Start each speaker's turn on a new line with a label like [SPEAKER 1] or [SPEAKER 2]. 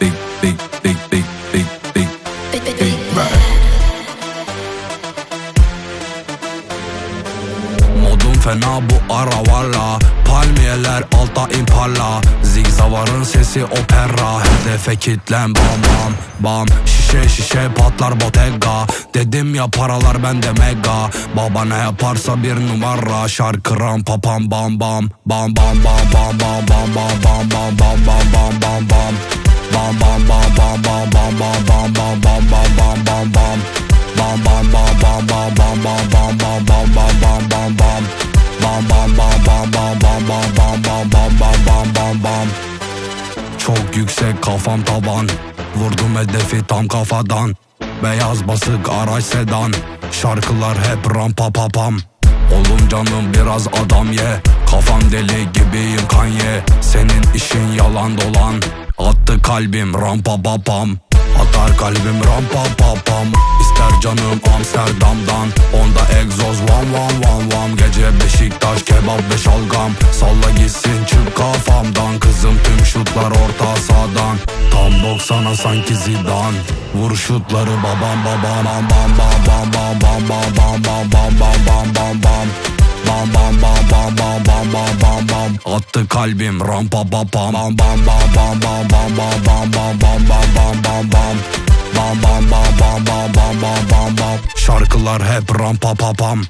[SPEAKER 1] big, fena bu ara valla Palmiyeler alta impala Zigzavarın sesi opera Hedefe kitlen bam bam bam Şişe şişe patlar botega Dedim ya paralar bende mega Baba ne yaparsa bir numara Şarkıram papam bam Bam bam bam bam bam bam bam bam bam bam bam bam bam bam bam bam bam bam bam bam Çok yüksek kafam taban. Vurdum hedefi tam kafadan. Beyaz basık araç sedan. Şarkılar hep rampa papam. Oğlum canım biraz adam ye. Kafam deli gibiyim kanye Senin işin yalan dolan. Attı kalbim rampa babam Atar kalbim rampa papam İster canım Amsterdam'dan Onda egzoz vam vam vam vam. Gece Beşiktaş kebap ve şalgam. Salla gitsin çık kafamdan. Kızım tüm şutlar orta sahadan. Tam 90'a sanki Zidane. Vur şutları babam babam bam bam bam bam bam bam bam bam bam bam bam Attı kalbim rampa Bam bam bam bam bam bam bam bam bam bam bam bam bam bam Bam bam bam bam bam bam bam bam bam Şarkılar hep rampa papam